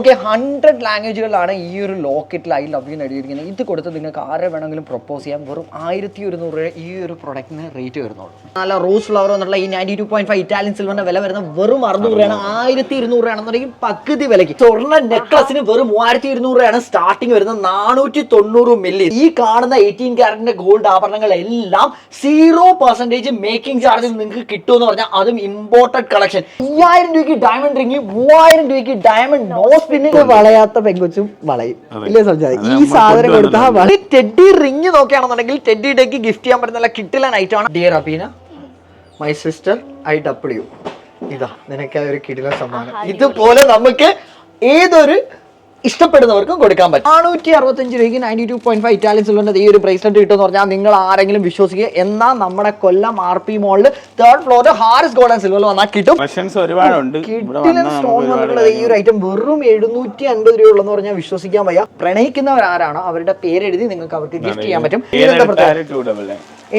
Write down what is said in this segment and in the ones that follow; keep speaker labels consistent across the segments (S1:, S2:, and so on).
S1: Okay hundred ലാംഗ്വേജുകളിലാണ് ഈ ഒരു ലോക്കറ്റിൽ I love U നേടിയിരിക്കുന്നത് ഇത് കൊടുത്ത് നിങ്ങൾക്ക് ആരെ വേണമെങ്കിലും പ്രപ്പോസ് ചെയ്യാം. വെറും ആയിരത്തി ഒരുന്നൂറ് രൂപ ഈ ഒരു പ്രൊഡക്റ്റിന് റേറ്റ് വരുന്നുള്ളൂ. നല്ല റോസ് ഫ്ലവർ എന്നുള്ള ഈ ninety two point five Italian സിൽവറിന്റെ വില വരുന്ന വെറും അറുന്നൂറ് രൂപയാണ്. ആയിരത്തി ഇരുന്നൂറ് രൂപയാണെന്നുണ്ടെങ്കിൽ പകുതി വിലയ്ക്ക്. സ്വർണ നെക്ലസിന് വെറും മൂവായിരത്തി ഇരുന്നൂറ് രൂപയാണ് സ്റ്റാർട്ടിങ് വരുന്നത്. നാനൂറ്റി തൊണ്ണൂറ് മില്ലി ഈ കാണുന്ന എയ്റ്റീൻ ക്യാരറ്റിന്റെ ഗോൾഡ് ആഭരണങ്ങൾ എല്ലാം സീറോ പെർസെന്റേജ് മേക്കിംഗ് ചാർജിൽ നിങ്ങൾക്ക് കിട്ടുമെന്ന് പറഞ്ഞാൽ അതും ഇമ്പോർട്ടഡ് കളക്ഷൻ അയ്യായിരം രൂപയ്ക്ക് ഡയമണ്ട് റിംഗ് മൂവായിരം രൂപയ്ക്ക് ഡയമണ്ട് നോസ് പിന്നെ വളയാത്ത പെങ്കൊച്ചും വളയും. ഇല്ലേ സംജാതി? ഈ സാധനം കൊടുത്താൽ വള ടെഡി റിങ് നോക്കുകയാണെന്നുണ്ടെങ്കിൽ ടെഡി ഡേക്ക് ഗിഫ്റ്റ് ചെയ്യാൻ പറ്റുന്ന നല്ല കിട്ടില്ല നൈറ്റ് ആണ്. Dear Abeena my sister I W ഇതാ നിനക്ക് അതൊരു ഒരു കിടില സമ്മാനം ഇതുപോലെ നമുക്ക് ഏതൊരു ഇഷ്ടപ്പെടുന്നവർക്കും കൊടുക്കാൻ പറ്റും. നാനൂറ്റി അറുപത്തഞ്ച് രൂപയ്ക്ക് ninety two point five Italian സിൽവറിന്റെ ഈ ഒരു ബ്രേസ്ലെറ്റ് കിട്ടുമെന്ന് പറഞ്ഞാൽ നിങ്ങൾ ആരെങ്കിലും വിശ്വസിക്കുക. എന്നാൽ നമ്മുടെ കൊല്ലം ആർ പി മോളിൽ തേർഡ് ഫ്ലോറിൽ ഹാരിസ് ഗോൾഡ് ആൻഡ് സിൽവറിൽ വന്നാൽ കിട്ടും.
S2: ഒരുപാടുണ്ട്
S1: സ്റ്റോൺ വന്നിട്ടുള്ളത് ഈ ഒരു ഐറ്റം വെറും എഴുന്നൂറ്റി അൻപത് രൂപ ഉള്ളെന്ന് പറഞ്ഞാൽ വിശ്വസിക്കാൻ വയ്യ. പ്രണയിക്കുന്നവർ ആരാണോ അവരുടെ പേരെഴുതി നിങ്ങൾക്ക് അവർക്ക് ഗിഫ്റ്റ് ചെയ്യാൻ പറ്റും.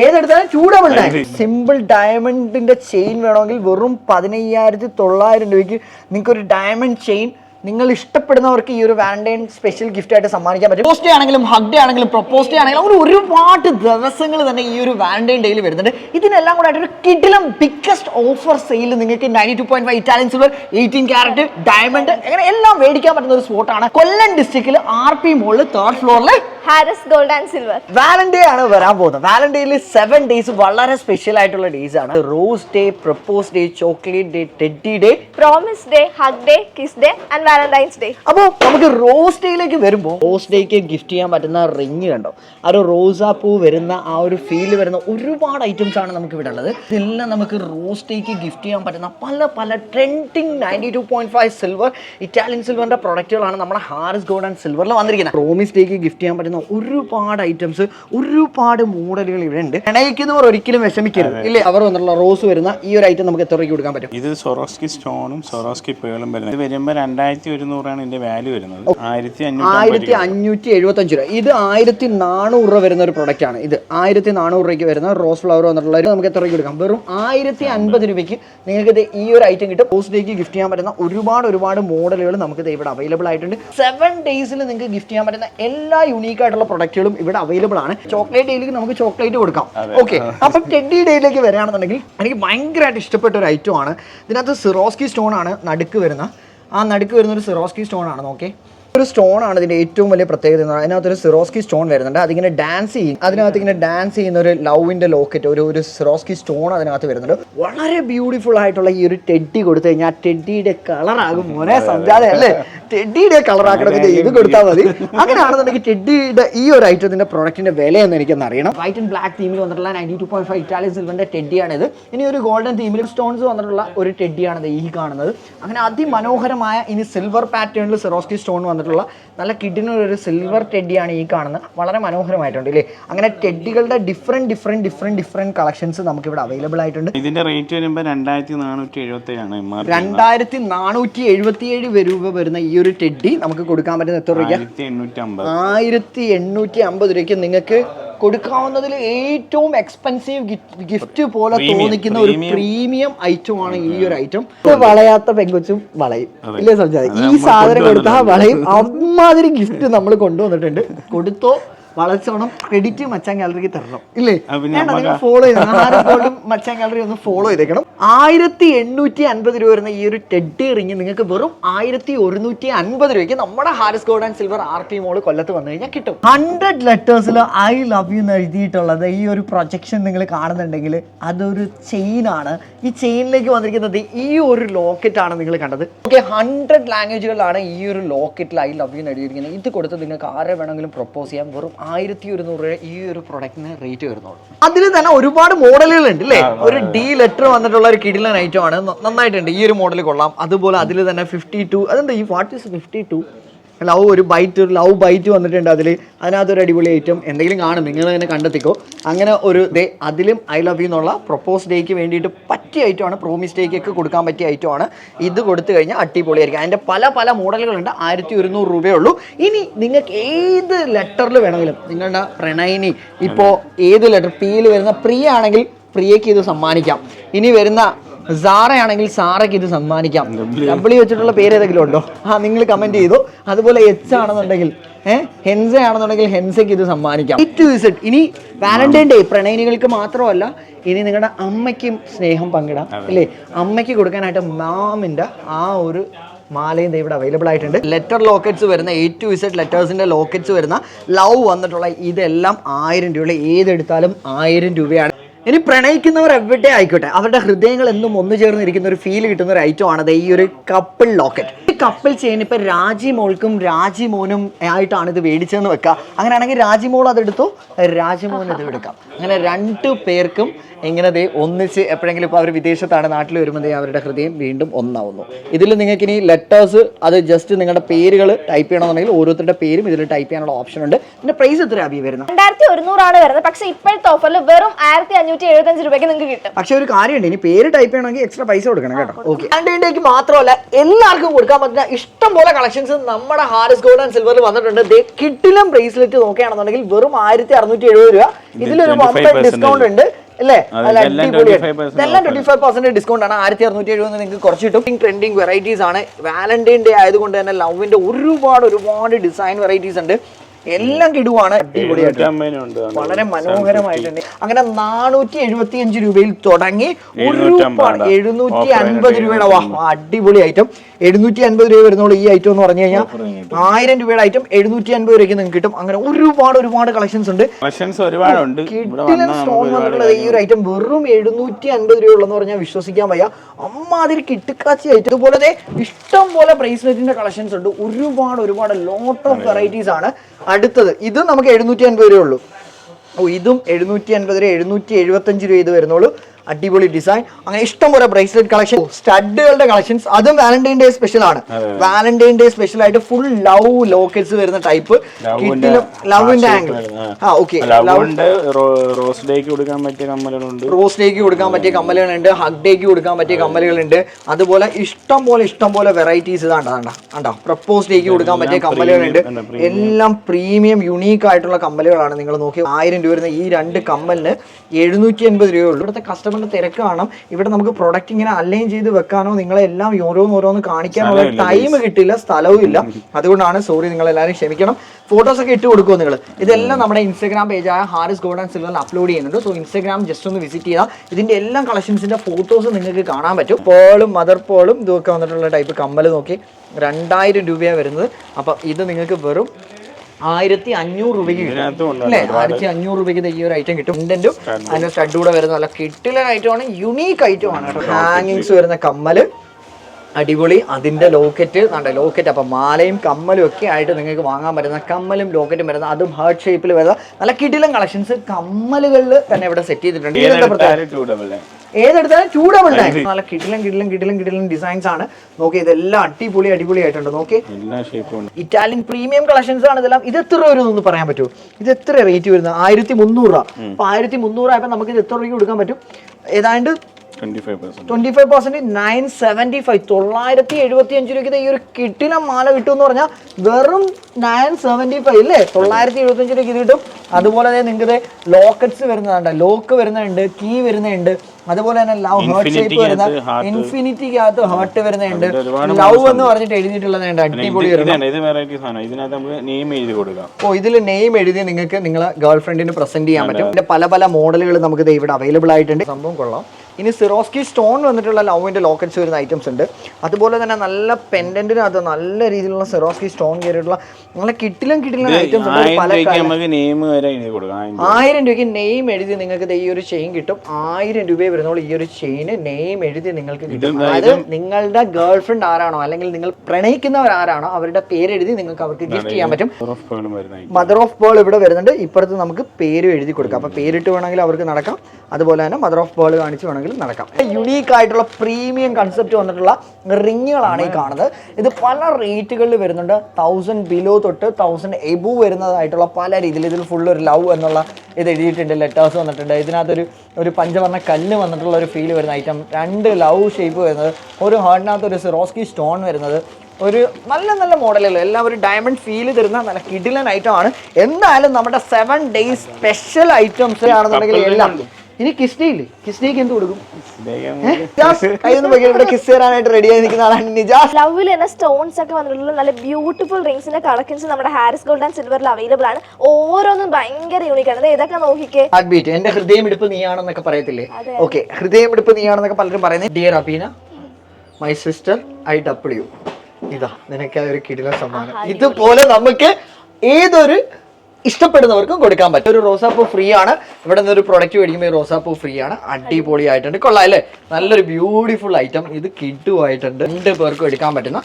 S2: ഏതെടുത്താലും
S1: ടൂ ഡബിൾ നയൻ സിമ്പിൾ ഡയമണ്ടിന്റെ ചെയിൻ വേണമെങ്കിൽ വെറും പതിനയ്യായിരത്തി തൊള്ളായിരം രൂപയ്ക്ക് നിങ്ങൾക്ക് ഒരു ഡയമണ്ട് ചെയിൻ നിങ്ങൾ ഇഷ്ടപ്പെടുന്നവർക്ക് ഈ ഒരു വാലന്റൈൻ സ്പെഷ്യൽ ഗിഫ്റ്റ് ആയിട്ട് സമ്മാനിക്കാൻ പറ്റും. പോസ്റ്റ് ആണെങ്കിലും ഹഗ് ഡേ ആണെങ്കിലും പ്രൊപ്പോസ് ഡേ ആണെങ്കിലും അങ്ങനെ ഒരുപാട് ദിവസങ്ങൾ തന്നെ ഈ ഒരു വാലന്റൈൻ ഡേയിൽ വരുന്നുണ്ട്. ഇതിനെല്ലാം കൂടെ ആയിട്ട് ഒരു കിടിലം ബിഗ്ഗസ്റ്റ് ഓഫർ സെയിൽ നിങ്ങൾക്ക് ninety two point five Italian silver eighteen carat diamond അങ്ങനെ എല്ലാം മേടിക്കാൻ പറ്റുന്ന ഒരു സ്പോട്ടാണ് കൊല്ലം ഡിസ്ട്രിക്റ്റിൽ ആർ പി മോളിൽ തേർഡ് ഫ്ലോറിൽ
S3: Haris gold and silver.
S1: Valentine ആണ് വരാൻ പോകുന്നത്. വാലന്റൈനിൽ സെവൻ ഡേയ്സ് വളരെ സ്പെഷ്യൽ ആയിട്ടുള്ള ഡേയ്സ് ആണ്. Rose day propose day chocolate day teddy day
S3: promise day hug day kiss day and Valentine's Day
S1: അപ്പോൾ നമുക്ക് റോസ് ഡേയിലേക്ക് വരുമ്പോൾ റോസ് ഡേക്ക് ഗിഫ്റ്റ് ചെയ്യാൻ പറ്റുന്ന റിങ് കണ്ടോ? ആ ഒരു റോസാപ്പൂ വരുന്ന ആ ഒരു ഫീൽ വരുന്ന ഒരുപാട് ഐറ്റംസ് ആണ് നമുക്ക് ഇവിടെ ഉള്ളത്. ഇതെല്ലാം നമുക്ക് റോസ് ഡേക്ക് ഗിഫ്റ്റ് ചെയ്യാൻ പറ്റുന്ന പല പല trending ninety two point five silver Italian സിൽവറിന്റെ പ്രൊഡക്റ്റുകളാണ് നമ്മുടെ ഹാരിസ് ഗോൾഡ് ആൻഡ് സിൽവറിൽ വന്നിരിക്കുന്നത്. റോമിസ് ഡേക്ക് ഗിഫ്റ്റ് ചെയ്യാൻ പറ്റുന്ന ഒരുപാട് ഐറ്റംസ് ഒരുപാട് മോഡലുകൾ ഇവിടെ ഉണ്ട്. ഇണയിക്കുന്നവർ ഒരിക്കലും വിഷമിക്കരുത്. ഇല്ലേ? അവർ വന്നിട്ടുള്ള റോസ് വരുന്ന ഈ ഒരു ഐറ്റം നമുക്ക് എത്ര രൂപയ്ക്ക് കൊടുക്കാൻ പറ്റും?
S2: ഇത് സൊറോസ്കി സ്റ്റോണും സൊറോസ്കി പേളും വരുന്നത്. ഇത് വരുമ്പോൾ രണ്ടായിരത്തി ഒരുന്നൂറാണ് ഇതിന്റെ വാല്യൂ വരുന്നത്. ആയിരത്തി
S1: ആയിരത്തി
S2: അഞ്ഞൂറ്റി
S1: അഞ്ഞൂറ്റി എഴുപത്തി അഞ്ച് രൂപ. ഇത് ആയിരത്തി നാനൂറ് രൂപ വരുന്ന ഒരു പ്രൊഡക്റ്റ് ആണ് ഇത്. ആയിരത്തി നാനൂറ് രൂപയ്ക്ക് വരുന്ന റോസ് ഫ്ലവർ വന്നിട്ടുള്ള നമുക്ക് എത്ര രൂപയ്ക്ക് എടുക്കാം വെറും ആയിരത്തി അൻപത് രൂപയ്ക്ക് നിങ്ങൾക്ക് ഇത് ഈ ഒരു ഐറ്റം കിട്ടും. ഡേക്ക് ഗിഫ്റ്റ് ചെയ്യാൻ പറ്റുന്ന ഒരുപാട് ഒരുപാട് മോഡലുകൾ നമുക്ക് ഇത് ഇവിടെ അവൈലബിൾ ആയിട്ടുണ്ട്. സെവൻ ഡേയ്സിൽ നിങ്ങൾക്ക് ഗിഫ്റ്റ് ചെയ്യാൻ പറ്റുന്ന എല്ലാ യുണീക്ക് ആയിട്ടുള്ള പ്രൊഡക്റ്റുകളും ഇവിടെ അവൈലബിൾ ആണ്. ചോക്ലേറ്റ് ഡേയിലേക്ക് നമുക്ക് ചോക്ലേറ്റ് കൊടുക്കാം. ഓക്കെ അപ്പം ടെഡി ഡേയിലേക്ക് വരികയാണെന്നുണ്ടെങ്കിൽ എനിക്ക് ഭയങ്കരമായിട്ട് ഇഷ്ടപ്പെട്ട ഒരു ഐറ്റം ആണ്. ഇതിനകത്ത് സിറോസ്കി സ്റ്റോൺ ആണ് നടുക്ക് വരുന്ന. ആ നടുക്ക് വരുന്നൊരു സിറോസ്കി സ്റ്റോൺ ആണ് നോക്കേ ഒരു സ്റ്റോൺ ആണ് ഇതിന്റെ ഏറ്റവും വലിയ പ്രത്യേകത എന്ന് അതിനകത്ത് ഒരു സിറോസ്കി സ്റ്റോൺ വരുന്നുണ്ട്. അതിങ്ങനെ ഡാൻസ് ചെയ്യും. അതിനകത്ത് ഇങ്ങനെ ഡാൻസ് ചെയ്യുന്ന ഒരു ലവിന്റെ ലോക്കറ്റ് ഒരു ഒരു സിറോസ്കി സ്റ്റോൺ അതിനകത്ത് വരുന്നുണ്ട്. വളരെ ബ്യൂട്ടിഫുൾ ആയിട്ടുള്ള ഈ ഒരു ടെഡി കൊടുത്തു കഴിഞ്ഞാൽ ടെഡിയുടെ കളറാകും മോനെ സംജാത അല്ലേ? ടെഡിയുടെ കളറാക്കണമെങ്കിൽ ഇത് കൊടുത്താൽ മതി. അങ്ങനെയാണെന്നുണ്ടെങ്കിൽ ടെഡിയുടെ ഈ ഒരു ഐറ്റത്തിന്റെ പ്രൊഡക്റ്റിന്റെ വില എന്ന് എനിക്കൊന്ന് അറിയണം വൈറ്റ് ആൻഡ് ബ്ലാക്ക് തീമിൽ വന്നിട്ടുള്ള ninety two point five Italian സിൽവറിന്റെ ടെഡിയാണിത് ഇനി ഒരു ഗോൾഡൻ തീമിൽ സ്റ്റോൺസ് വന്നിട്ടുള്ള ഒരു ടെഡിയാണിത് ഈ കാണുന്നത്. അങ്ങനെ അതിമനോഹരമായ ഇനി സിൽവർ പാറ്റേണിൽ സിറോസ്കി സ്റ്റോൺ വന്നിട്ടുള്ള നല്ല കിഡിന് ഒരു സിൽവർ ടെഡിയാണ് ഈ കാണുന്നത് വളരെ മനോഹരമായിട്ടുണ്ട് ഇല്ലേ? അങ്ങനെ ടെഡികളുടെ different different different different collections നമുക്ക് ഇവിടെ അവൈലബിൾ ആയിട്ടുണ്ട്.
S2: ഇതിന്റെ റേറ്റ് വരുമ്പോൾ രണ്ടായിരത്തി നാനൂറ്റി എഴുപത്തി ആണ്
S1: രണ്ടായിരത്തി നാനൂറ്റി എഴുപത്തി ഏഴ് രൂപ വരുന്ന ഈ ഒരു ടെഡി നമുക്ക് കൊടുക്കാൻ പറ്റുന്ന എത്ര രൂപയ്ക്ക്?
S2: എണ്ണൂറ്റി
S1: ആയിരത്തി എണ്ണൂറ്റി അമ്പത് രൂപയ്ക്ക് നിങ്ങൾക്ക് കൊടുക്കാവുന്നതിൽ ഏറ്റവും എക്സ്പെൻസീവ് ഗിഫ്റ്റ് പോലെ തോന്നിക്കുന്ന ഒരു പ്രീമിയം ഐറ്റം ആണ് ഈ ഒരു ഐറ്റം വളയാത്ത പെങ്കൊച്ചും വളയും. ഇല്ലേ സംജാതി ഈ സാധനം കൊടുത്താൽ. വളയും. അമ്മാതിരി ഗിഫ്റ്റ് നമ്മൾ കൊണ്ടുവന്നിട്ടുണ്ട്. കൊടുത്തോ? വളച്ചോണം ക്രെഡിറ്റ് മച്ചാൻ ഗാലറിക്ക് തരണം. ഇല്ലേ? നിങ്ങൾ ഫോളോ ആരെപ്പോഴും മച്ചാൻ ഗാലറി ഒന്ന് ഫോളോ ചെയ്തേക്കണം. ആയിരത്തി എണ്ണൂറ്റി അൻപത് രൂപ വരുന്ന ഈ ഒരു ടെഡ് റിങ് നിങ്ങൾക്ക് വെറും ആയിരത്തി ഒരുന്നൂറ്റി അൻപത് രൂപയ്ക്ക് നമ്മുടെ Haris gold and silver R P mall കൊല്ലത്ത് വന്നു കഴിഞ്ഞാൽ കിട്ടും. ഹൺഡ്രഡ് ലെറ്റേഴ്സിൽ ഐ ലവ് യു എന്ന് എഴുതിയിട്ടുള്ളത് ഈ ഒരു പ്രൊജക്ഷൻ നിങ്ങൾ കാണുന്നുണ്ടെങ്കിൽ അതൊരു ചെയിനാണ് ഈ ചെയിനിലേക്ക് വന്നിരിക്കുന്നത് ഈ ഒരു ലോക്കറ്റ് ആണ് നിങ്ങൾ കണ്ടത്. ഓക്കെ ഹൺഡ്രഡ് ലാംഗ്വേജുകളിലാണ് ഈ ഒരു ലോക്കറ്റിൽ ഐ ലവ് യു എന്ന് എഴുതിയിരിക്കുന്നത്. ഇത് കൊടുത്ത് നിങ്ങൾക്ക് ആരെ വേണമെങ്കിലും പ്രൊപ്പോസ് ചെയ്യാം. വെറും ആയിരത്തി ഒരുന്നൂറ് രൂപ ഈ ഒരു പ്രൊഡക്റ്റിന് റേറ്റ് വരുന്നുള്ളൂ. അതിൽ തന്നെ ഒരുപാട് മോഡലുകൾ ഉണ്ട് അല്ലേ ഒരു ഡി ലെറ്റർ വന്നിട്ടുള്ള ഒരു കിടിലൻ ഐറ്റം ആണ്. നന്നായിട്ടുണ്ട്. ഈ ഒരു മോഡൽ കൊള്ളാം. അതുപോലെ അതിൽ തന്നെ ഫിഫ്റ്റി ടു അതെന്താ ഈ what is fifty two love ഒരു ബൈറ്റ് ഒരു ലവ് ബൈറ്റ് വന്നിട്ടുണ്ട് അതിൽ അതിനകത്തൊരു അടിപൊളി ഐറ്റം എന്തെങ്കിലും കാണും. നിങ്ങൾ തന്നെ കണ്ടെത്തിക്കോ. അങ്ങനെ ഒരു ദേ അതിലും ഐ ലവ് യു എന്നുള്ള പ്രൊപ്പോസ് ഡേക്ക് വേണ്ടിയിട്ട് പറ്റിയ ഐറ്റമാണ് പ്രോമിസ് ഡേക്കൊക്കെ കൊടുക്കാൻ പറ്റിയ ഐറ്റമാണ് ഇത് കൊടുത്തു കഴിഞ്ഞാൽ അടിപൊളിയായിരിക്കും. അതിന്റെ പല പല മോഡലുകളുണ്ട്. ആയിരത്തി ഒരുന്നൂറ് രൂപയേ ഉള്ളൂ. ഇനി നിങ്ങൾക്ക് ഏത് ലെറ്ററിൽ വേണമെങ്കിലും നിങ്ങളുടെ പ്രണയിനി ഇപ്പോൾ ഏത് ലെറ്റർ പിയിൽ വരുന്ന പ്രിയ ആണെങ്കിൽ പ്രിയയ്ക്ക് ഇത് സമ്മാനിക്കാം. ഇനി വരുന്ന സാറ ആണെങ്കിൽ സാറയ്ക്ക് ഇത് സമ്മാനിക്കാം. ഡബ്ല്യു വെച്ചിട്ടുള്ള പേര് ഏതെങ്കിലും ഉണ്ടോ? ആ നിങ്ങൾ കമന്റ് ചെയ്തു. അതുപോലെ എച്ച് ആണെന്നുണ്ടെങ്കിൽ ഏഹ് ഹെൻസ ആണെന്നുണ്ടെങ്കിൽ ഹെൻസയ്ക്ക് ഇത് സമ്മാനിക്കാം. To Z. ഇനി വാലന്റൈൻ ഡേ പ്രണയിനികൾക്ക് മാത്രമല്ല ഇനി നിങ്ങളുടെ അമ്മയ്ക്കും സ്നേഹം പങ്കിടാം അല്ലേ? അമ്മയ്ക്ക് കൊടുക്കാനായിട്ട് മാമിന്റെ ആ ഒരു മാലയും ഇവിടെ അവൈലബിൾ ആയിട്ടുണ്ട്. ലെറ്റർ ലോക്കറ്റ്സ് വരുന്ന എ ടു ഇസഡ് ലെറ്റേഴ്സിന്റെ ലോക്കറ്റ്സ് വരുന്ന ലവ് വന്നിട്ടുള്ള ഇതെല്ലാം ആയിരം രൂപയുള്ള ഏതെടുത്താലും ആയിരം രൂപയാണ്. ഇനി പ്രണയിക്കുന്നവർ എവിടെ ആയിക്കോട്ടെ? അവരുടെ ഹൃദയങ്ങൾ എന്നും ഒന്നു ചേർന്നിരിക്കുന്ന ഒരു ഫീൽ കിട്ടുന്ന ഒരു ഐറ്റം ആണ് ഈ ഒരു കപ്പിൾ ലോക്കറ്റ് ഈ കപ്പിൾ ചെയിൻ ഇപ്പൊ രാജി മോൾക്കും രാജി മോനും ആയിട്ടാണ് ഇത് മേടിച്ചതെന്ന് വെക്കുക അങ്ങനെയാണെങ്കിൽ രാജി മോൾ അതെടുത്തു? രാജിമോൻ ഇത് എടുക്കാം. അങ്ങനെ രണ്ടു പേർക്കും ഇങ്ങനെ ദേ ഒന്നിച്ച് എപ്പോഴെങ്കിലും ഇപ്പോൾ അവർ വിദേശത്താണ് നാട്ടിൽ വരുമ്പോൾ അവരുടെ ഹൃദയം വീണ്ടും ഒന്നാവുന്നു. ഇതിൽ നിങ്ങൾക്ക് ഇനി ലെറ്റേഴ്സ് അത് ജസ്റ്റ് നിങ്ങളുടെ പേരുകൾ ടൈപ്പ് ചെയ്യണമെന്നുണ്ടെങ്കിൽ ഓരോരുത്തരുടെ പേരും ഇതിൽ ടൈപ്പ് ചെയ്യാനുള്ള ഓപ്ഷൻ ഉണ്ട്. പിന്നെ പ്രൈസ് എത്ര അഭി വരുന്നത്?
S3: രണ്ടായിരത്തി ഒരുന്നൂറാണ് വരുന്നത്. പക്ഷേ ഇപ്പോഴത്തെ ഓഫറിൽ വെറും ആയിരത്തി അഞ്ഞൂറ്റി എഴുപത്തഞ്ച് രൂപയ്ക്ക് നിങ്ങൾക്ക് കിട്ടും.
S1: പക്ഷേ ഒരു കാര്യമുണ്ട് ഇനി പേര് ടൈപ്പ് ചെയ്യണമെങ്കിൽ എക്സ്ട്രാ പൈസ കൊടുക്കണം കേട്ടോ. ഓക്കെ ഡേക്ക് മാത്രമല്ല എല്ലാവർക്കും കൊടുക്കാൻ പറ്റുന്ന ഇഷ്ടം പോലെ കളക്ഷൻസ് നമ്മുടെ ഹാരിസ് ഗോൾഡ് ആൻഡ് സിൽവറിൽ വന്നിട്ടുണ്ട്. ദേ കിട്ടിലും ബ്രേസ്ലെറ്റ് നോക്കുകയാണെന്നുണ്ടെങ്കിൽ വെറും ആയിരത്തി അറുന്നൂറ്റി എഴുപത് രൂപ ഇതിലൊരു
S2: 25%
S1: ഡിസ്കൗണ്ട് ഉണ്ട്. അല്ലേ?
S2: അതെ,
S1: നല്ല
S2: ഇതെല്ലാം
S1: അടിപൊളിയായിട്ട്.
S2: 25%
S1: ഇതെല്ലാം ട്വന്റി ഫൈവ് പെർസെന്റ് ഡിസ്കൗണ്ട് ആണ്. ആയിരത്തി അറുന്നൂറ്റി എഴുപത് നിങ്ങൾക്ക് കുറച്ച് കിട്ടും. ട്രെൻഡിങ് വെറൈറ്റീസ് ആണ്. വാലന്റൈൻ ഡേ ആയതുകൊണ്ട് തന്നെ ലവിന്റെ ഒരുപാട് ഒരുപാട് ഡിസൈൻ വെറൈറ്റീസ് ഉണ്ട്. എല്ലാം കിടുവാണ്. അടിപൊളിയായിട്ട്. വളരെ മനോഹരമായിട്ടുണ്ട് അങ്ങനെ നാനൂറ്റി എഴുപത്തി അഞ്ച് രൂപയിൽ തുടങ്ങി. എഴുന്നൂറ്റി അൻപത് രൂപയുടെ വാ അടിപൊളി ഐറ്റം. എഴുന്നൂറ്റി അൻപത് രൂപ വരുന്നുള്ളൂ ഈ ഐറ്റം എന്ന് പറഞ്ഞു കഴിഞ്ഞാൽ. ആയിരം രൂപയുടെ ഐറ്റം എഴുന്നൂറ്റി അൻപത് രൂപയ്ക്ക് നിങ്ങൾക്ക് കിട്ടും. അങ്ങനെ ഒരുപാട് ഒരുപാട് കളക്ഷൻസ് ഉണ്ട്.
S2: ഒരുപാടുണ്ട്.
S1: സ്റ്റോൺ
S2: ഒരുപാട്
S1: വന്നിട്ടുള്ളത് ഈ ഒരു ഐറ്റം. വെറും എഴുന്നൂറ്റി അൻപത് രൂപ ഉള്ളെന്ന് പറഞ്ഞാൽ വിശ്വസിക്കാൻ വയ്യ. അമ്മാതിരി കിട്ടുക്കാച്ചി ഐറ്റം. ഇതുപോലെ ഇഷ്ടം പോലെ ബ്രേസ്ലെറ്റിന്റെ കളക്ഷൻസ് ഉണ്ട്. ഒരുപാട് ഒരുപാട് ലോട്ട് ഓഫ് വെറൈറ്റീസ് ആണ്. അടുത്തത് ഇത് നമുക്ക് എഴുന്നൂറ്റി അൻപത് രൂപ ഉള്ളൂ. ഓ ഇതും എഴുന്നൂറ്റി അൻപത് രൂപ എഴുന്നൂറ്റി എഴുപത്തഞ്ച് രൂപ ഇത് വരുന്നുള്ളൂ. അടിപൊളി ഡിസൈൻ അങ്ങനെ ഇഷ്ടം പോലെ ബ്രേസ്ലെറ്റ് കളക്ഷൻ സ്റ്റഡുകളുടെ കളക്ഷൻസ് അതും വാലന്റൈൻ ഡേ സ്പെഷ്യൽ ആണ്. വാലന്റൈൻ ഡേ സ്പെഷ്യൽ ആയിട്ട് ഫുൾ ലവ് ലോക്കറ്റ്സ് വരുന്ന ടൈപ്പ് ലവിന്റെ ആംഗിൾ ആ. ഓക്കെ
S2: റോസ് ഡേക്ക് കൊടുക്കാൻ പറ്റിയ കമ്മലുകളുണ്ട്.
S1: റോസ് ഡേക്ക് കൊടുക്കാൻ പറ്റിയ കമ്മലുകളുണ്ട്. ഹഗ് ഡേക്ക് കൊടുക്കാൻ പറ്റിയ കമ്മലുകളുണ്ട്. അതുപോലെ ഇഷ്ടം പോലെ ഇഷ്ടം പോലെ വെറൈറ്റീസ് ഇതാണ്ട കണ്ട? പ്രപ്പോസ് ഡേക്ക് കൊടുക്കാൻ പറ്റിയ കമ്മലുകളുണ്ട്. എല്ലാം പ്രീമിയം യുണീക്ക് ആയിട്ടുള്ള കമ്മലുകളാണ് നിങ്ങൾ നോക്കി ആയിരം രൂപ വരുന്ന ഈ രണ്ട് കമ്മലിന് എഴുന്നൂറ്റി എൺപത് രൂപയുള്ളൂ ഇവിടുത്തെ കസ്റ്റമറിന്റെ തിരക്ക് കാണും. ഇവിടെ നമുക്ക് പ്രൊഡക്റ്റ് ഇങ്ങനെ അലൈൻ ചെയ്ത് വെക്കാനോ നിങ്ങളെ എല്ലാം ഓരോന്ന് ഓരോന്ന് കാണിക്കാനുള്ള ടൈം കിട്ടില്ല സ്ഥലവും ഇല്ല. അതുകൊണ്ടാണ് സോറി നിങ്ങൾ എല്ലാവരും ക്ഷമിക്കണം. ഫോട്ടോസ് ഒക്കെ ഇട്ട് കൊടുക്കുമോ നിങ്ങൾ ഇതെല്ലാം നമ്മുടെ ഇൻസ്റ്റാഗ്രാം പേജായ ഹാരിസ് ഗോൾഡ് ആൻഡ് സിൽവറിൽ അപ്ലോഡ് ചെയ്യുന്നുണ്ട്. സോ ഇൻസ്റ്റാഗ്രാം ജസ്റ്റ് ഒന്ന് വിസിറ്റ് ചെയ്താൽ ഇതിന്റെ എല്ലാ കളക്ഷൻസിന്റെ ഫോട്ടോസ് നിങ്ങൾക്ക് കാണാൻ പറ്റും. പോളും മദർ പോളും ഇതൊക്കെ വന്നിട്ടുള്ള ടൈപ്പ് കമ്മൽ നോക്കി. രണ്ടായിരം രൂപയാണ് വരുന്നത്. അപ്പം ഇത് നിങ്ങൾക്ക് വെറും ആയിരത്തി അഞ്ഞൂറ് രൂപയ്ക്ക് കിട്ടും. അല്ലേ? ആയിരത്തി അഞ്ഞൂറ് രൂപയ്ക്ക് ഈ ഒരു ഐറ്റം കിട്ടും. ഇൻഡന്റും അതിന്റെ സ്റ്റഡ് കൂടെ വരുന്ന നല്ല കിട്ടിലെ ആണ്. യുണീക്ക് ഐറ്റമാണ് കേട്ടോ. ഹാങ്ങിങ്സ് വരുന്ന കമ്മൽ അടിപൊളി. അതിന്റെ ലോക്കറ്റ് നല്ല ലോക്കറ്റ് അപ്പോൾ മാലയും കമ്മലും ഒക്കെ ആയിട്ട് നിങ്ങൾക്ക് വാങ്ങാൻ പറ്റുന്ന കമ്മലും ലോക്കറ്റും വരുന്ന അതും ഹാർട്ട് ഷേപ്പിൽ വരുന്ന നല്ല കിടിലം കളക്ഷൻസ് കമ്മലുകളിൽ തന്നെ ഇവിടെ സെറ്റ് ചെയ്തിട്ടുണ്ട്?
S2: ഏതെടുത്താലും
S1: ചൂടാവുണ്ടായി നല്ല കിടിലും കിടിലും കിടിലും കിടിലും ഡിസൈൻസ് ആണ്. നോക്കി ഇതെല്ലാം അടിപൊളി അടിപൊളി ആയിട്ടുണ്ട്. നോക്കി. ഇറ്റാലിയൻ പ്രീമിയം കളക്ഷൻസ് ആണ് ഇതെല്ലാം. ഇത് എത്ര രൂപ പറയാൻ പറ്റുമോ? ഇത് എത്ര റേറ്റ് വരുന്നത്? ആയിരത്തി മുന്നൂറ് രൂപ. അപ്പൊ ആയിരത്തി മുന്നൂറ് ആയപ്പോൾ നമുക്ക് ഇത് എത്ര രൂപയ്ക്ക് കൊടുക്കാൻ പറ്റും? ഏതാണ്ട്
S2: twenty five percent
S1: twenty five percent nine seventy five തൊള്ളായിരത്തി എഴുപത്തി അഞ്ച് രൂപയ്ക്ക് ഈ ഒരു കിട്ടില മാല കിട്ടും എന്ന് പറഞ്ഞാൽ വെറും നയൻ സെവന്റി ഫൈവ് അല്ലേ തൊള്ളായിരത്തി എഴുപത്തി അഞ്ച് രൂപയ്ക്ക് ഇത് കിട്ടും. അതുപോലെ തന്നെ നിങ്ങൾക്ക് ലോക്കറ്റ്സ് വരുന്നതുണ്ട് ലോക്ക് വരുന്നുണ്ട് കീ വരുന്നുണ്ട് അതുപോലെ തന്നെ ലവ് ഹേർട്ട് ഷേപ്പ് വരുന്ന. ഇൻഫിനിറ്റിക്കകത്ത് ഹാർട്ട് വരുന്നുണ്ട് ലവ് എന്ന് പറഞ്ഞിട്ട് എഴുതിയിട്ടുള്ളത് അടിപൊളി ഓ ഇതിൽ നെയിം എഴുതി നിങ്ങൾക്ക് നിങ്ങളെ ഗേൾ ഫ്രണ്ടിന് പ്രസന്റ് ചെയ്യാൻ പറ്റും. പല പല മോഡലുകൾ നമുക്ക് ഇവിടെ അവൈലബിൾ ആയിട്ടുണ്ട്. സംഭവം കൊള്ളാം. ഇനി സിറോസ്കി സ്റ്റോൺ വന്നിട്ടുള്ള ലവിന്റെ ലോക്കറ്റ്സ് വരുന്ന ഐറ്റംസ് ഉണ്ട്. അതുപോലെ തന്നെ നല്ല പെൻഡന്റിനകത്ത് നല്ല രീതിയിലുള്ള സിറോസ്കി സ്റ്റോൺ കയറിയിട്ടുള്ള നല്ല കിട്ടിലും കിട്ടിലും ഐറ്റംസ് ഉണ്ട്.
S2: ആയിരം രൂപയ്ക്ക് നെയിം എഴുതി
S1: നിങ്ങൾക്ക് ഈ ഒരു ചെയിൻ കിട്ടും. ആയിരം രൂപയെ വരുന്നോളൂ ഈ ഒരു ചെയിന് നെയിം എഴുതി നിങ്ങൾക്ക് കിട്ടും. അതായത് നിങ്ങളുടെ ഗേൾ ഫ്രണ്ട് ആരാണോ അല്ലെങ്കിൽ നിങ്ങൾ പ്രണയിക്കുന്നവർ ആരാണോ അവരുടെ പേരെഴുതി നിങ്ങൾക്ക് അവർക്ക് ഗിഫ്റ്റ് ചെയ്യാൻ പറ്റും. മദർ ഓഫ് പേൾ ഇവിടെ വരുന്നുണ്ട്. ഇപ്പുറത്ത് നമുക്ക് പേര് എഴുതി കൊടുക്കാം. അപ്പോൾ പേരിട്ട് വേണമെങ്കിൽ അവർക്ക് നടക്കാം. അതുപോലെ തന്നെ മദർ ഓഫ് പേൾ കാണിച്ച് വേണമെങ്കിൽ നടക്കാം. യുണീക്ക് ആയിട്ടുള്ള പ്രീമിയം കൺസെപ്റ്റ് വന്നിട്ടുള്ള റിങ്ങുകളാണ് ഈ കാണുന്നത്. ഇത് പല റേറ്റുകളിൽ വരുന്നുണ്ട്. തൗസൻഡ് ബിലോ തൊട്ട് തൗസൻഡ് എബു വരുന്നതായിട്ടുള്ള പല രീതിയിൽ ഇതിൽ ഫുൾ ഒരു ലവ് എന്നുള്ള ഇത് എഴുതിയിട്ടുണ്ട് ലെറ്റേഴ്സ് വന്നിട്ടുണ്ട്. ഇതിനകത്തൊരു ഒരു പഞ്ചവർണ കല്ല് വന്നിട്ടുള്ള ഒരു ഫീൽ വരുന്ന ഐറ്റം രണ്ട് ലവ് ഷേപ്പ് വരുന്നത്. ഒരു ഹാർഡിനകത്ത് ഒരു സിറോസ്കി സ്റ്റോൺ വരുന്നത്. ഒരു നല്ല നല്ല മോഡലുകൾ എല്ലാം ഒരു ഡയമണ്ട് ഫീൽ തരുന്ന നല്ല കിഡിലൻ ഐറ്റം ആണ്. എന്തായാലും നമ്മുടെ സെവൻ ഡേയ്സ് സ്പെഷ്യൽ ഐറ്റംസ് ആണെന്നുണ്ടെങ്കിൽ എല്ലാം ഇനി കിസ്നിയില്ലേ കിസ്നിക്ക് എന്ത് കൊടുക്കും? ഇവിടെ കിസ് തരാനായിട്ട് റെഡി ആയി നിൽക്കുന്ന ആളാണ് നിജാസ്
S3: ലവിൽ തന്നെ സ്റ്റോൺസ് ഒക്കെ വന്നിട്ടുള്ള നല്ല ബ്യൂട്ടിഫുൾ റിംഗ്സിന്റെ കളക്ഷൻസ് നമ്മുടെ ഹാരിസ് ഗോൾഡ് ആൻഡ് സിൽവറിൽ അവൈലബിൾ ആണ്. ഓരോന്നും ഭയങ്കര യൂണിക് ആണ്. ഇതൊക്കെ നോക്കിക്കേ.
S1: ഹാർട്ട് ബീറ്റ് എന്റെ ഹൃദയം ഇടുപ്പ് നീയാണെന്നൊക്കെ പറയത്തില്ലേ? ഓക്കെ ഹൃദയം ഇടുപ്പ് നീയാണെന്നൊക്കെ പലരും പറയുന്നത് dear Abeena my sister I W ഇതാ നിനക്ക് ഒരു കിടില സമ്മാനം. ഇതുപോലെ നമുക്ക് ഏതൊരു ഇഷ്ടപ്പെടുന്നവർക്കും കൊടുക്കാൻ പറ്റും. ഒരു റോസാപ്പൂ ഫ്രീ ആണ്. ഇവിടെ നിന്ന് ഒരു പ്രൊഡക്റ്റ് മേടിക്കുമ്പോൾ ഈ റോസാപ്പൂ ഫ്രീ ആണ്. അടിപൊളി ആയിട്ടുണ്ട് കൊള്ളാം അല്ലേ? നല്ലൊരു ബ്യൂട്ടിഫുൾ ഐറ്റം ഇത് കിട്ടുമായിട്ടുണ്ട്. രണ്ട് പേർക്കും എടുക്കാൻ പറ്റുന്ന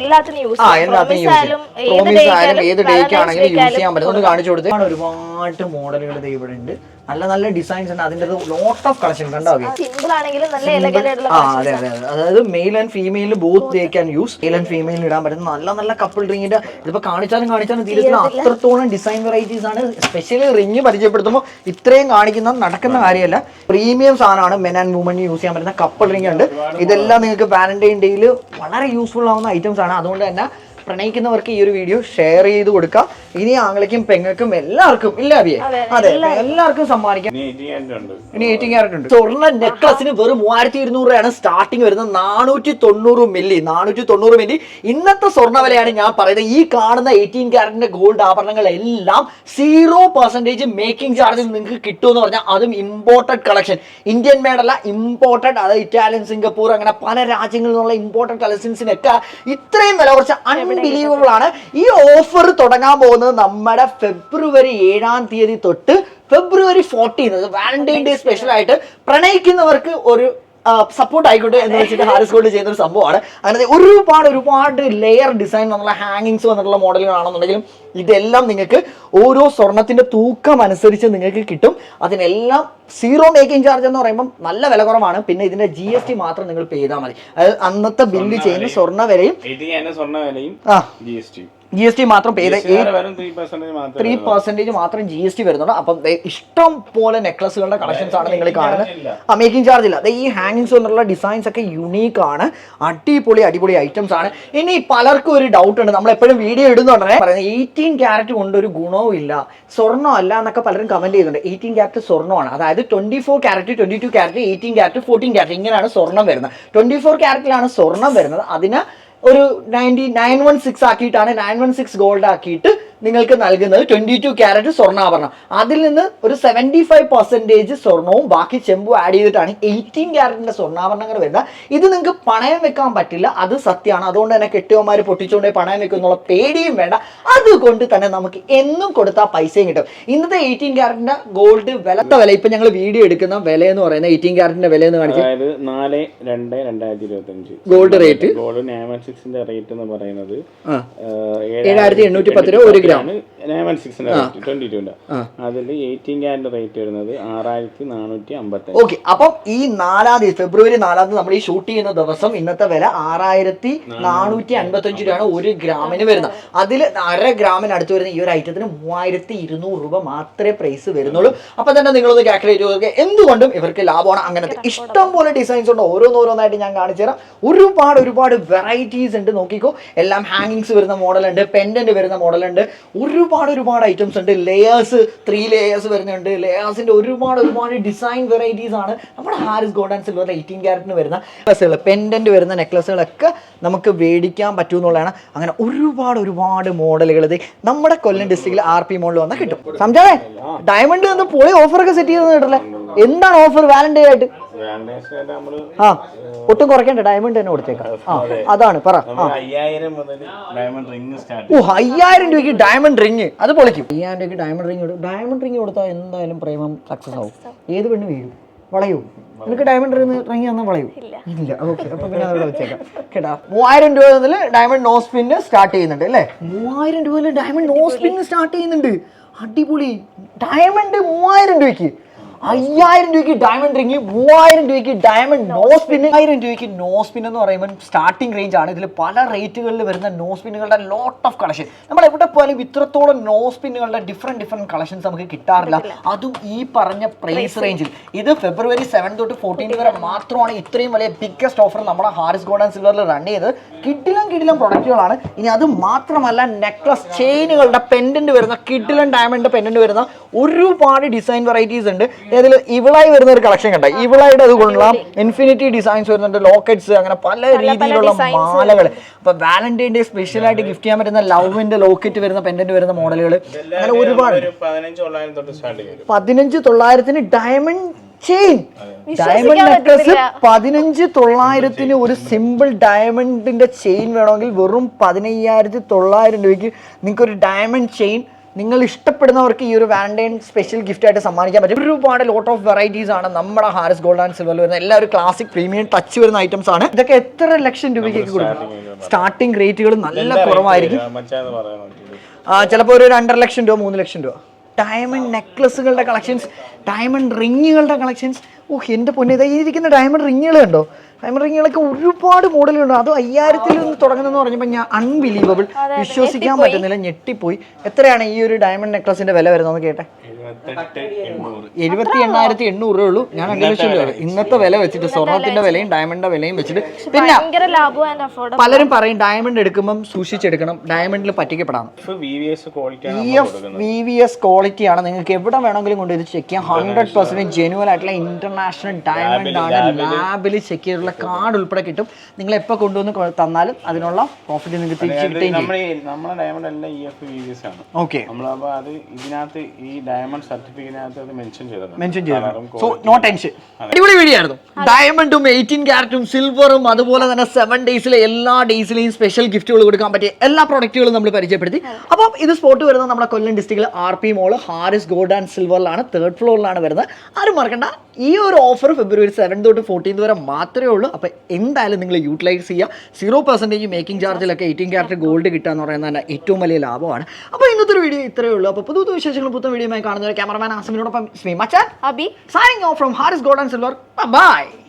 S3: എല്ലാത്തിനും യൂസ്
S1: ആ എല്ലാത്തിനും യൂസ് ചെയ്യാം. പ്രോമിസ് ആയാലും ഏത് ഡേക്ക് ആണെങ്കിലും യൂസ് ചെയ്യാൻ പറ്റും. ഒന്ന് കാണിച്ചു കൊടുത്ത്. ഒരുപാട് മോഡലുകൾ ഇവിടെ ഉണ്ട്. നല്ല നല്ല ഡിസൈൻസ് ഉണ്ട്. അതിന്റെ ലോട്ട് ഓഫ് കളക്ഷൻ കണ്ടോ?
S3: സിമ്പിൾ ആണെങ്കിലും നല്ല elegant
S1: ആ അതെ അതെ അതെ. അതായത് male and female both they can use male and female ഇടാൻ പറ്റുന്ന നല്ല നല്ല കപ്പിൾ ഡ്രിങ്കിന്റെ ഇതിപ്പോ കാണിച്ചാലും കാണിച്ചാലും തീരത്തില്ല അത്രത്തോളം ഡിസൈൻ വെറൈറ്റീസ് ആണ്. സ്പെഷ്യലി റിങ് പരിചയപ്പെടുത്തുമ്പോൾ ഇത്രയും കാണിക്കുന്ന നടക്കുന്ന കാര്യമല്ല. പ്രീമിയം സാധനമാണ് മെൻ ആൻഡ് വുമൺ യൂസ് ചെയ്യാൻ പറ്റുന്ന കപ്പിൾ റിംഗ് ഉണ്ട്. ഇതെല്ലാം നിങ്ങൾക്ക് വാലന്റൈൻ ഡേയിൽ വളരെ യൂസ്ഫുൾ ആവുന്ന ഐറ്റംസ് ആണ്. അതുകൊണ്ട് തന്നെ പ്രണയിക്കുന്നവർക്ക് ഈ ഒരു വീഡിയോ ഷെയർ ചെയ്ത് കൊടുക്കുക ഇനി ആങ്ങളയ്ക്കും പെങ്ങൾക്കും എല്ലാവർക്കും ഇല്ല അവിയെ അതെ എല്ലാവർക്കും സമ്മാനിക്കാം.
S2: ഇനി
S1: എയ്റ്റീൻ ക്യാരറ്റ് ഉണ്ട്. സ്വർണ നെക്ലസിന് വെറും മൂവായിരത്തി ഇരുന്നൂറ് രൂപയാണ് സ്റ്റാർട്ടിങ് വരുന്നത്. നാനൂറ്റി തൊണ്ണൂറ് മില്ലി നാനൂറ്റി തൊണ്ണൂറ് മില്ലി ഇന്നത്തെ സ്വർണ വിലയാണ് ഞാൻ പറയുന്നത്. ഈ കാണുന്ന എയ്റ്റീൻ ക്യാരറ്റിന്റെ ഗോൾഡ് ആഭരണങ്ങൾ എല്ലാം സീറോ പെർസെന്റേജ് മേക്കിംഗ് ചാർജിൽ നിങ്ങൾക്ക് കിട്ടുമെന്ന് പറഞ്ഞാൽ അതും ഇമ്പോർട്ടഡ് കളക്ഷൻ ഇന്ത്യൻ മേഡല്ല ഇമ്പോർട്ടഡ് അതായത് ഇറ്റാലിയൻ സിംഗപ്പൂർ അങ്ങനെ പല രാജ്യങ്ങളിൽ നിന്നുള്ള ഇമ്പോർട്ടഡ് കളക്ഷൻസിനൊക്കെ ഇത്രയും വില കുറച്ച് അൺബിലീവബിൾ ആണ്. ഈ ഓഫർ തുടങ്ങാൻ പോകുന്നത് നമ്മുടെ ഫെബ്രുവരി ഏഴാം തീയതി തൊട്ട് February fourteen Valentine day special ആയിട്ട് പ്രണയിക്കുന്നവർക്ക് ഒരു സപ്പോർട്ട് ആയിക്കോട്ടെ എന്ന് വെച്ചിട്ട് ഹാരിസ് ഗോൾഡ് ചെയ്യുന്ന ഒരു സംഭവമാണ്. അങ്ങനെ ഒരുപാട് ഒരുപാട് ലെയർ ഡിസൈൻ വന്നുള്ള ഹാങ്ങിങ്സ് വന്നിട്ടുള്ള മോഡലുകളാണെന്നുണ്ടെങ്കിലും ഇതെല്ലാം നിങ്ങൾക്ക് ഓരോ സ്വർണത്തിന്റെ തൂക്കം അനുസരിച്ച് നിങ്ങൾക്ക് കിട്ടും. അതിനെല്ലാം സീറോ മേക്കിംഗ് ചാർജ് എന്ന് പറയുമ്പോൾ നല്ല വില കുറവാണ്. പിന്നെ ഇതിന്റെ ജി എസ് ടി മാത്രം നിങ്ങൾ പേ ചെയ്താൽ മതി. അതായത് അന്നത്തെ ബില്ല് ചെയ്യുന്ന സ്വർണ വിലയും
S2: സ്വർണ വിലയും
S1: ആ.
S2: G S T
S1: G S T മാത്രം പേ ചെയ്ത്
S2: ത്രീ പെർസെന്റേജ്
S1: മാത്രം ജി എസ് ടി വരുന്നുണ്ട്. അപ്പം ഇഷ്ടം പോലെ നെക്ലസുകളുടെ കളക്ഷൻസ് ആണ് നിങ്ങൾ കാണുന്നത്. ആ മേക്കിംഗ് ചാർജ് ഇല്ല. ഈ ഹാങ്ങിങ്സ് കൊണ്ടുള്ള ഡിസൈൻസ് ഒക്കെ യുണീക്ക് ആണ്. അടിപൊളി അടിപൊളി ഐറ്റംസ് ആണ്. ഇനി പലർക്കും ഒരു ഡൗട്ട് ഉണ്ട്. നമ്മൾ എപ്പോഴും വീഡിയോ ഇടുന്നുണ്ടെങ്കിൽ പറയുന്നത് എയ്റ്റീൻ ക്യാരറ്റ് കൊണ്ട് ഒരു ഗുണവും ഇല്ല. സ്വർണം അല്ല എന്നൊക്കെ പലരും കമന്റ് ചെയ്യുന്നുണ്ട്. എയ്റ്റീൻ ക്യാരറ്റ് സ്വർണമാണ്. അതായത് twenty four carat twenty two carat eighteen carat fourteen carat ഇങ്ങനെയാണ് സ്വർണം വരുന്നത്. ട്വന്റി ഫോർ ക്യാരറ്റിലാണ് സ്വർണം വരുന്നത്. അതിന് ഒരു നയന്റി നയൻ വൺ സിക്സ് ആക്കിയിട്ടാണ് നയൻ വൺ സിക്സ് ഗോൾഡ് ആക്കിയിട്ട് നിങ്ങൾക്ക് നൽകുന്നത് ട്വന്റി ടു ക്യാരറ്റ് സ്വർണാഭരണം. അതിൽ നിന്ന് ഒരു സെവന്റി ഫൈവ് പെർസെന്റേജ് സ്വർണവും ബാക്കി ചെമ്പും ആഡ് ചെയ്തിട്ടാണ് എയ്റ്റീൻ ക്യാരറ്റിന്റെ സ്വർണാഭരണങ്ങൾ വരുന്നത്. ഇത് നിങ്ങൾക്ക് പണയം വെക്കാൻ പറ്റില്ല. അത് സത്യമാണ് അതുകൊണ്ട് തന്നെ കെട്ടിയവന്മാർ പൊട്ടിച്ചുകൊണ്ട് പണയം വെക്കും എന്നുള്ള പേടിയും വേണ്ട. അതുകൊണ്ട് തന്നെ നമുക്ക് എന്നും കൊടുത്താൽ പൈസയും കിട്ടും. ഇന്നത്തെ എയ്റ്റീൻ ക്യാരറ്റിന്റെ ഗോൾഡ് വിലത്ത വില. ഇപ്പൊ ഞങ്ങൾ വീഡിയോ എടുക്കുന്ന വില എന്ന് പറയുന്നത് എയ്റ്റീൻ ക്യാരറ്റിന്റെ വില എന്ന് കാണിച്ചാൽ
S2: അതായത് നാല് രണ്ട് രണ്ടായിരത്തി ഇരുപത്തി അഞ്ച്
S1: ഗോൾഡ് റേറ്റ്
S2: ഗോൾഡ് നാമൻ സിക്സിന്റെ റേറ്റ് എന്ന് പറയുന്നത്
S1: ഏഴായിരത്തി എണ്ണൂറ്റി പത്ത് രൂപ ഒരു ഗ്രാം
S2: down സിക്സിന്റെ റേറ്റ് ട്വന്റി ടുന്റെ അതിൽ എയ്റ്റീൻ ക്യാരറ്റ് റേറ്റ് വരുന്നത് ആറായിരത്തി നാനൂറ്റി അമ്പത്തി
S1: ഓക്കെ അപ്പം ഈ നാലാം തീയതി ഫെബ്രുവരി നാലാം തീയതി നമ്മൾ ഈ ഷൂട്ട് ചെയ്യുന്ന ദിവസം ഇന്നത്തെ വില ആറായിരത്തി നാനൂറ്റി അൻപത്തി അഞ്ച് രൂപയാണ് ഒരു ഗ്രാമിന് വരുന്നത്. അതിൽ അര ഗ്രാമിന് അടുത്ത് വരുന്ന ഈ ഒരു ഐറ്റത്തിന് മൂവായിരത്തി ഇരുന്നൂറ് രൂപ മാത്രമേ പ്രൈസ് വരുന്നുള്ളൂ. അപ്പൊ തന്നെ നിങ്ങളൊന്ന് കാൽക്കുലേറ്റ് ചെയ്തൊക്കെ എന്തുകൊണ്ടും ഇവർക്ക് ലാഭമാണ് അങ്ങനത്തെ. ഇഷ്ടം പോലെ ഡിസൈൻസ് ഉണ്ട്. ഓരോന്നോരോന്നായിട്ട് ഞാൻ കാണിച്ചു തരാം. ഒരുപാട് ഒരുപാട് വെറൈറ്റീസ് ഉണ്ട്. നോക്കിക്കോ. എല്ലാം ഹാങ്ങിങ്സ് വരുന്ന മോഡലുണ്ട് പെൻഡന്റ് വരുന്ന മോഡലുണ്ട് ഒരുപാട് ഒരുപാട് ഒരുപാട് ഐറ്റംസ് ഉണ്ട്. ലെയേഴ്സ് ത്രീ ലെയേഴ്സ് വരുന്നുണ്ട്. ലേയേഴ്സിന്റെ ഒരുപാട് ഒരുപാട് ഡിസൈൻ വെറൈറ്റീസ് ആണ്. നമ്മുടെ Haris gold and silver eighteen ക്യാരറ്റിന് വരുന്ന നെക്ലസുകൾ പെൻഡന്റ് വരുന്ന നെക്ലസുകളൊക്കെ നമുക്ക് മേടിക്കാൻ പറ്റുമെന്നുള്ളതാണ് അങ്ങനെ ഒരുപാട് ഒരുപാട് മോഡലുകൾ ഇത് നമ്മുടെ കൊല്ലം ഡിസ്ട്രിക്റ്റിൽ ആർ പി മോളിൽ വന്നാൽ കിട്ടും. സംജാവേ ഡയമണ്ട് നിന്ന് പൊളി ഓഫറൊക്കെ സെറ്റ് ചെയ്തെന്ന് കേട്ടല്ലേ? എന്താണ് ഓഫർ വാലന്റൈൻ ആയിട്ട് ആ ഒട്ടും കുറയ്ക്കണ്ട ഡയമണ്ട് തന്നെ കൊടുത്തേക്കാം. ആ അതാണ് പറ. ആ.
S2: നമ്മൾ അയ്യായിരം മുതൽ ഡയമണ്ട് റിംഗ് സ്റ്റാർട്ട്
S1: ഓ അയ്യായിരം രൂപയ്ക്ക് ഡയമണ്ട് റിങ് അത് പൊളിക്കും. അയ്യായിരം രൂപയ്ക്ക് ഡയമണ്ട് റിങ് ഡയമണ്ട് റിങ് കൊടുത്താൽ എന്തായാലും പ്രേമം സക്സസ് ആവും. ഏത് പെണ്ണ് വീഴും? വളയൂ. നിനക്ക് ഡയമണ്ട് റിങ് റിങ് തന്നാൽ വളയും? ഇല്ല. ഓക്കെ അപ്പൊ പിന്നെ അതവിടെ വെച്ചേക്കാം. കേട്ടാ. മൂവായിരം രൂപ മുതൽ ഡയമണ്ട് നോ സ്പിന്ന് സ്റ്റാർട്ട് ചെയ്യുന്നുണ്ട് അല്ലേ? മൂവായിരം രൂപ ഡയമണ്ട് നോ സ്പിന്ന് സ്റ്റാർട്ട് ചെയ്യുന്നുണ്ട്. അടിപൊളി. ഡയമണ്ട് മൂവായിരം രൂപയ്ക്ക്. അയ്യായിരം രൂപയ്ക്ക് ഡയമണ്ട് റിങ് മൂവായിരം രൂപയ്ക്ക് ഡയമണ്ട് നോ സ്പിൻ ആയിരം രൂപയ്ക്ക് നോ സ്പിൻ എന്ന് പറയുമ്പോൾ സ്റ്റാർട്ടിംഗ് റേഞ്ച് ആണ്. ഇതിൽ പല റേറ്റുകളിൽ വരുന്ന നോ സ്പിന്നുകളുടെ ലോട്ട് ഓഫ് കളക്ഷൻ നമ്മൾ എവിടെ പോയാലും ഇത്രത്തോളം നോ സ്പിന്നുകളുടെ ഡിഫറെന്റ് ഡിഫറെന്റ് കളക്ഷൻസ് നമുക്ക് കിട്ടാറില്ല. അതും ഈ പറഞ്ഞ പ്രൈസ് റേഞ്ചിൽ ഇത് ഫെബ്രുവരി സെവൻ തൊട്ട് ഫോർട്ടീൻ വരെ മാത്രമാണ് ഇത്രയും വലിയ ബിഗ്ഗസ്റ്റ് ഓഫർ നമ്മുടെ ഹാരിസ് ഗോൾഡ് ആൻഡ് സിൽവറിൽ റൺ ചെയ്ത്. കിഡിലും കിഡിലും പ്രൊഡക്റ്റുകളാണ് ഇനി അത് മാത്രമല്ല നെക്ലസ് ചെയിനുകളുടെ പെൻഡന്റ് വരുന്ന കിഡിലും ഡയമണ്ട് പെൻഡന്റ് വരുന്ന ഒരുപാട് ഡിസൈൻ വെറൈറ്റീസ് ഉണ്ട്. ഇതിൽ ഇവളായി വരുന്ന ഒരു കളക്ഷൻ കണ്ട? ഇവളായിട്ട് അത് കൊള്ളാം. ഇൻഫിനിറ്റി ഡിസൈൻസ് വരുന്നുണ്ട് ലോക്കറ്റ്സ് അങ്ങനെ പല രീതിയിലുള്ള മാലകൾ അപ്പൊ വാലന്റൈൻ ഡേ സ്പെഷ്യൽ ആയിട്ട് ഗിഫ്റ്റ് ചെയ്യാൻ പറ്റുന്ന ലവിന്റെ ലോക്കറ്റ് വരുന്ന പെൻഡന്റ് വരുന്ന മോഡലുകൾ അങ്ങനെ ഒരുപാട്.
S2: ഒരു പതിനഞ്ച്
S1: തൊള്ളായിരത്തിന് ഡയമണ്ട് ചെയിൻ ഡയമണ്ട് നെക്ലസ്. പതിനഞ്ച് തൊള്ളായിരത്തിന് ഒരു സിമ്പിൾ ഡയമണ്ടിന്റെ ചെയിൻ വേണമെങ്കിൽ വെറും പതിനയ്യായിരത്തി തൊള്ളായിരം രൂപയ്ക്ക് നിങ്ങൾക്ക് ഒരു ഡയമണ്ട് ചെയിൻ നിങ്ങൾ ഇഷ്ടപ്പെടുന്നവർക്ക് ഈ ഒരു വാലന്റൈൻ സ്പെഷ്യൽ ഗിഫ്റ്റ് ആയിട്ട് സമ്മാനിക്കാൻ പറ്റും. ഒരുപാട് ലോട്ട് ഓഫ് വെറൈറ്റീസ് ആണ് നമ്മുടെ ഹാരിസ് ഗോൾഡ് ആൻഡ് സിൽവർ വരുന്ന എല്ലാ ഒരു ക്ലാസിക് പ്രീമിയം ടച്ച് വരുന്ന ഐറ്റംസ് ആണ്. ഇതൊക്കെ എത്ര ലക്ഷം രൂപയ്ക്ക് കൊടുക്കും? സ്റ്റാർട്ടിംഗ് റേറ്റുകൾ നല്ല കുറവായിരിക്കും. ചിലപ്പോൾ ഒരു രണ്ടര ലക്ഷം രൂപ മൂന്ന് ലക്ഷം രൂപ. ഡയമണ്ട് നെക്ലസുകളുടെ കളക്ഷൻസ് ഡയമണ്ട് റിങ്ങുകളുടെ കളക്ഷൻസ് ഓഹ് എന്റെ പൊന്നെ ഇതായിരിക്കുന്ന ഡയമണ്ട് റിങ്ങുകൾ കണ്ടോ? ഡയമണ്ട് റിങ്ങുകളൊക്കെ ഒരുപാട് മോഡലുണ്ട് അത് അയ്യായിരത്തിൽ നിന്ന് തുടങ്ങുന്നതെന്ന് പറഞ്ഞപ്പോൾ ഞാൻ അൺബിലീവബിൾ വിശ്വസിക്കാൻ പറ്റുന്നില്ല ഞെട്ടിപ്പോയി. എത്രയാണ് ഈ ഒരു ഡയമണ്ട് നെക്ലസിന്റെ വില വരുന്നതെന്ന് കേട്ടെ? എഴുപത്തി എണ്ണായിരത്തി എണ്ണൂറ് രൂപ ഉള്ളൂ ഞാൻ രണ്ട് ലക്ഷം രൂപ ഇന്നത്തെ വില വെച്ചിട്ട് സ്വർണത്തിന്റെ വിലയും ഡയമണ്ടിന്റെ വിലയും വെച്ചിട്ട്. പിന്നെ പലരും പറയും ഡയമണ്ട് എടുക്കുമ്പം സൂക്ഷിച്ചെടുക്കണം ഡയമണ്ടിൽ പറ്റിക്കപ്പെടാം.
S2: ഇപ്പൊ വി വി എസ് ക്വാളിറ്റിയാണ്
S1: നിങ്ങൾക്ക് എവിടെ വേണമെങ്കിലും കൊണ്ട് ഇത് ചെക്ക് ചെയ്യാം. ഹൺഡ്രഡ് പെർസെന്റ് ജെനുവൽ ആയിട്ടുള്ള ഇന്റർനാഷണൽ ഡയമണ്ട് ആണ്. ലാബിൽ ചെക്ക് ചെയ്തിട്ടുള്ള കാർഡ് ഉൾപ്പെടെ കിട്ടും. നിങ്ങൾ എപ്പോൾ കൊണ്ടുവന്ന് തന്നാലും അതിനുള്ള പ്രോഫിറ്റ് നിങ്ങൾക്ക് തിരിച്ചു കിട്ടുകയും ഓക്കെ
S2: അത് ഇതിനകത്ത് ഈ diamond സർട്ടിഫിക്കറ്റിനകത്ത് mention
S1: mention so no tension അടിപൊളി വീഡിയോ ആയിരുന്നു. ഡയമണ്ടും എയ്റ്റീൻ ക്യാരറ്റും സിൽവറും അതുപോലെ തന്നെ സെവൻ ഡേയ്സിലെ എല്ലാ ഡേയ്സിലെയും സ്പെഷ്യൽ ഗിഫ്റ്റുകൾ കൊടുക്കാൻ പറ്റിയ എല്ലാ പ്രോഡക്റ്റുകളും നമ്മൾ പരിചയപ്പെടുത്തി. അപ്പം ഇത് സ്പോട്ട് വരുന്നത് നമ്മുടെ കൊല്ലം ഡിസ്ട്രിക്റ്റിൽ R P mall Haris gold and സിൽവറിലാണ് third ഫ്ലോറിലാണ് വരുന്നത്. ആരും മറക്കണ്ട. ഈ ഒരു ഓഫർ ഫെബ്രുവരി സെവൻ തൊട്ട് ഫോർട്ടീൻ വരെ മാത്രമേ ഉള്ളൂ. അപ്പോൾ എന്തായാലും നിങ്ങൾ യൂട്ടിലൈസ് ചെയ്യുക സീറോ പെർസെന്റേജ് മേക്കിംഗ് ചാർജിലൊക്കെ എയ്റ്റീൻ ക്യാരറ്റ് ഗോൾഡ് കിട്ടുക എന്ന് പറയുന്നത് തന്നെ ഏറ്റവും വലിയ ലാഭമാണ്. അപ്പോൾ ഇന്നത്തെ ഒരു വീഡിയോ ഇത്രയേ ഉള്ളൂ. അപ്പോൾ പുതു വിശേഷങ്ങൾ പുത്തൻ ആയി കാണുന്ന ക്യാമറമാൻ ആസമിനോടൊപ്പം സ്മി മച്ചാൻ
S3: Abi.
S1: Signing off from Haris gold and silver bye.